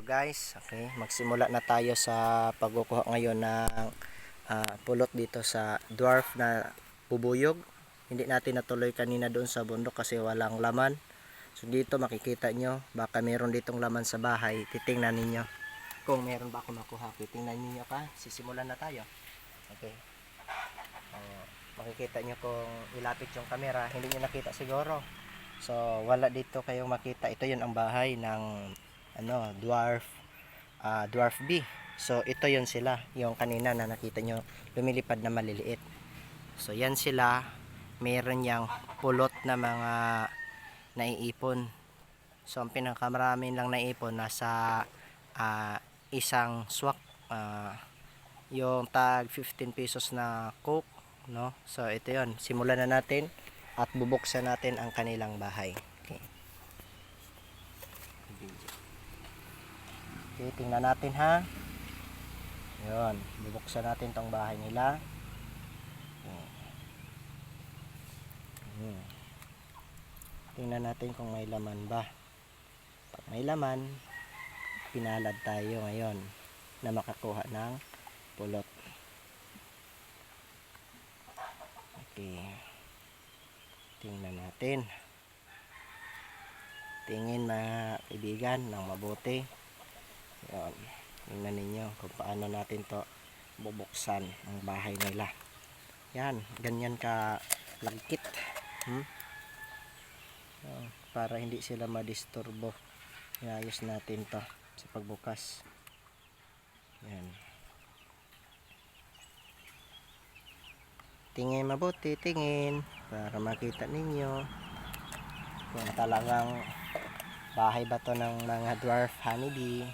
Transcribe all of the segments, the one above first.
Hello guys, okay, magsimula na tayo sa pagkukuha ngayon ng ah, pulot dito sa dwarf na bubuyog. Hindi natin natuloy kanina doon sa bundok kasi walang laman. So dito makikita nyo, baka meron ditong laman sa bahay. Titingnan ninyo kung meron ba ako makuha. Titingnan ninyo ka, sisimulan na tayo. Okay. Oh, makikita nyo kung ilapit yung camera, hindi nyo nakita siguro. So wala dito kayong makita. Ito yun ang bahay ng ano, dwarf ah, dwarf B. So ito yon sila, yung kanina na nakita nyo lumilipad na maliliit. So yan sila, meron yang pulot na mga naiipon. So ang pinakamarami lang naipon nasa ah, isang swak ah, yung tag 15 pesos na coke, no? So ito yon, simulan na natin at bubuksan natin ang kanilang bahay. Okay. Tingnan natin ha. Yun, bubuksan natin tong bahay nila. Hmm. Tingnan natin kung may laman ba. Pag may laman, pinalad tayo ngayon na makakuha ng pulot. Okay. Tingnan natin. Tingin mga kaibigan ng mabuti. Yan. Tingnan ninyo kung paano natin to bubuksan ang bahay nila. Yan, ganyan ka lagkit. Hmm? Yan, para hindi sila madisturbo. Iayos natin to sa pagbukas. Yan. Tingin mabuti, tingin para makita ninyo kung talagang bahay ba to ng mga dwarf honeybee.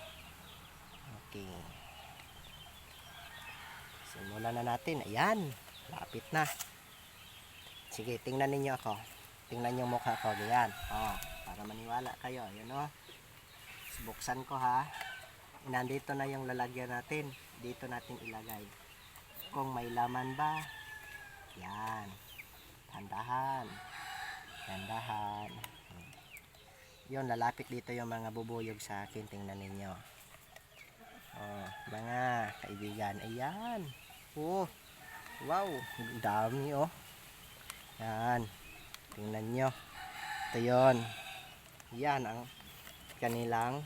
Okay. Simulan na natin. Ayan. Lapit na. Sige, tingnan ninyo ako. Tingnan yung mukha ko. Ganyan. Oh, para maniwala kayo. Yun o. Buksan ko ha. Nandito na yung lalagyan natin. Dito natin ilagay. Kung may laman ba. Yan. Tandahan. Tandahan. Yun, lalapit dito yung mga bubuyog sa akin. Tingnan ninyo. Oh, mga kaibigan. Ayan. Oh. Wow. Dami oh. Yan. Tingnan nyo. Ito yun. Yan ang kanilang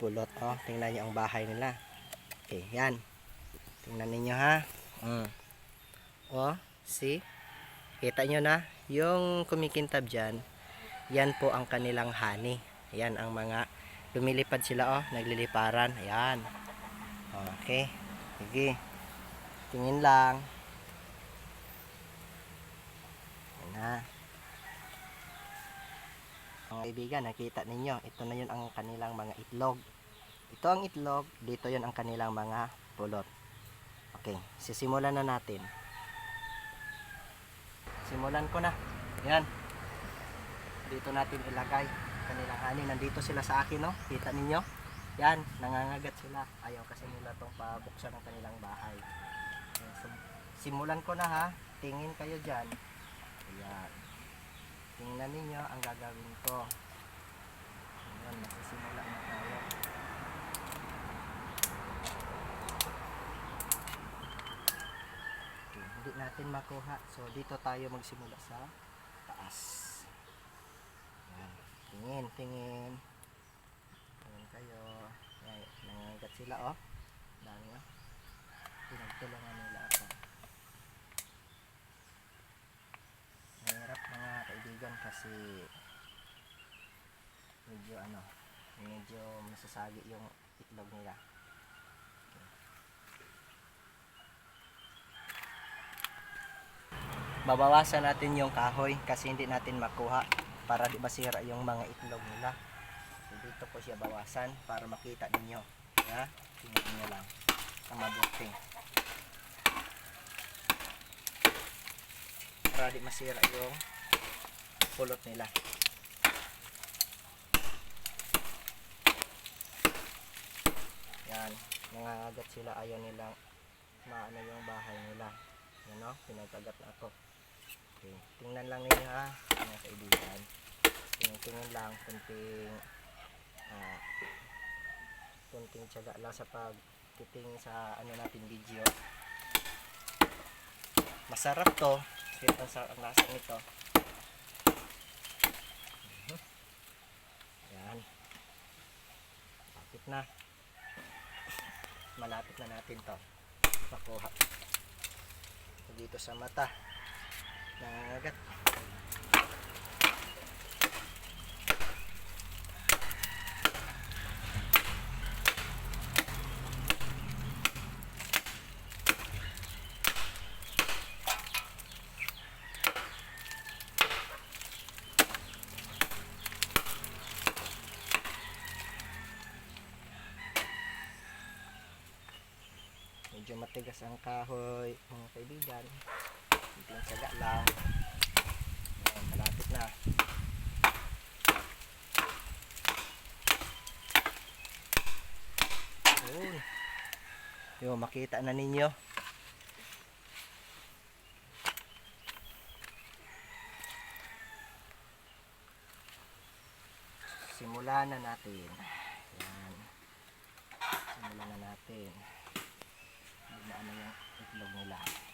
pulot. Oh, tingnan nyo ang bahay nila. Okay, yan. Tingnan ninyo ha. Mm. Oh, see? Kita nyo na? Yung kumikintab dyan, yan po ang kanilang honey. Yan ang mga lumilipad sila oh, nagliliparan. Ayan. Okay. Sige. Tingin lang. Ayan na. Mga kaibigan, nakita ninyo, ito na yun ang kanilang mga itlog. Ito ang itlog, dito yun ang kanilang mga pulot. Okay, sisimulan na natin. Simulan ko na. Yan. Dito natin ilagay kanilang ani. Nandito sila sa akin, no? Kita ninyo? Yan, nangangagat sila. Ayaw kasi nila tong pabuksan ng kanilang bahay. Ayan, so, simulan ko na ha. Tingin kayo dyan. Ayan. Tingnan ninyo ang gagawin ko. Ayan, magsisimula na tayo. Okay, hindi natin makuha. So, dito tayo magsimula sa taas. Tingin, tingin. Tingin kayo. Ayan, nangangagat sila, oh. Dami, oh. Pinagtulungan nila ako. Mahirap mga kaibigan kasi medyo ano, medyo masasagi yung itlog nila. Babawasan natin yung kahoy kasi hindi natin makuha para di masira yung mga itlog nila. So, dito ko siya bawasan para makita ninyo. Ha? Tingnan nyo lang. Ang mabuti. Para di masira yung pulot nila. Yan. Nangangagat sila. Ayaw nilang maano yung bahay nila. Yan o. Pinagkagat na ako. Okay. Tingnan lang ninyo ha. Mga kaibigan. Tingnan-tingnan lang. Kunting ah, konting tiyaga lang sa pagtiting sa ano natin video. Masarap to. Ang, sa- ang lasa nito. Mhm. Yan. Malapit na. Malapit na natin to. Makuha. Ito dito sa mata. Nangangagat. Medyo matigas ang kahoy, mga kaibigan. Hindi saga lang. Ayan, malapit na. Yun. Yun, makita na ninyo. Simulan na natin. Yan. Simulan na natin. Dumaan na yung itlog nila. Yun.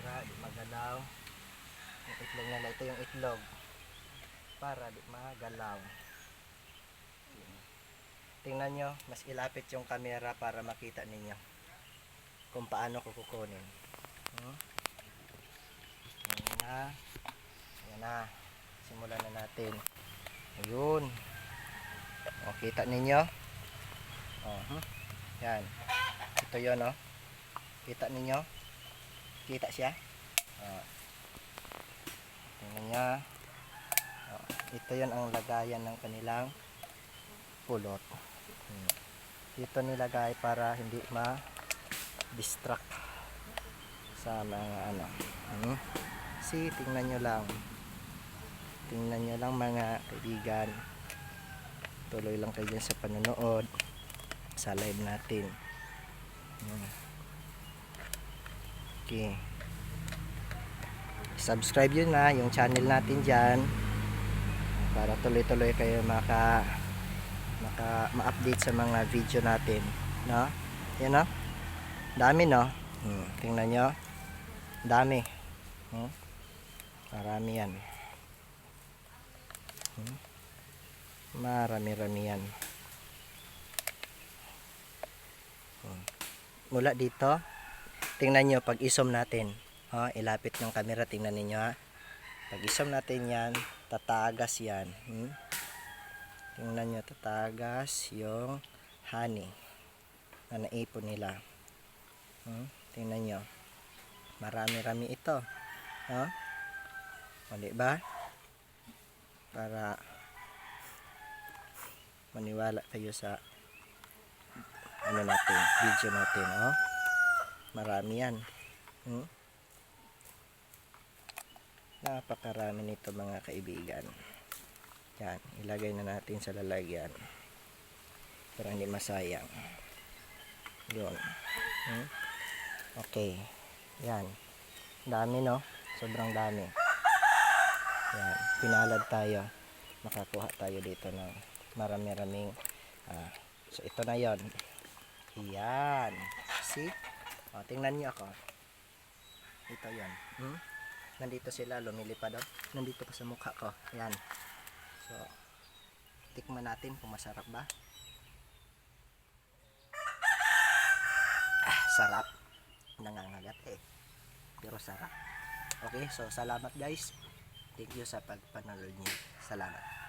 Masira, di magalaw. Yung itlog nila, ito yung itlog. Para di magalaw. Tingnan nyo, mas ilapit yung camera para makita ninyo kung paano ko kukunin. Hmm? Ayan na. Ayan na. Simulan na natin. Ayun. O, kita ninyo? O, hmm? Yan. Ito yun, o. Kita ninyo? Kita siya? O. Tingnan niya. O, ito yun ang lagayan ng kanilang pulot. Hmm. Dito nilagay para hindi ma-distract sa mga ano. Hmm? See, tingnan nyo lang. Tingnan nyo lang mga kaibigan. Tuloy lang kayo sa panonood sa live natin. Hmm. Okay. Subscribe yun na yung channel natin dyan para tuloy-tuloy kayo maka maka ma-update sa mga video natin. No? Yan no? Dami no? Hmm. Tingnan nyo. Dami. Hmm? Marami yan. Hmm? Marami-rami yan. Hmm. Mula dito, tingnan nyo pag isom natin. Ha, ilapit ng camera, tingnan ninyo ha. Pag isom natin yan, tatagas yan. Hmm? Tingnan nyo, tatagas yung honey na naipon nila. Hmm? Tingnan nyo. Marami-rami ito. Ha? O, di ba? Para maniwala kayo sa ano natin, video natin, oh. Marami yan. Hmm? Napakarami nito mga kaibigan. Yan, ilagay na natin sa lalagyan. Para hindi masayang. Yun. Hmm? Okay. Yan. Dami no? Sobrang dami. Yan. Pinalad tayo. Makakuha tayo dito ng marami-raming ah, so ito na yon yan see o, tingnan niyo ako. Ito yan. Hmm? nandito sila lumilipad oh. nandito pa sa mukha ko. Yan. So tikman natin kung masarap ba. Ah, sarap. Nangangagat eh. Pero sarap. Okay so salamat guys. Thank you sa pagpanood niyo. Salamat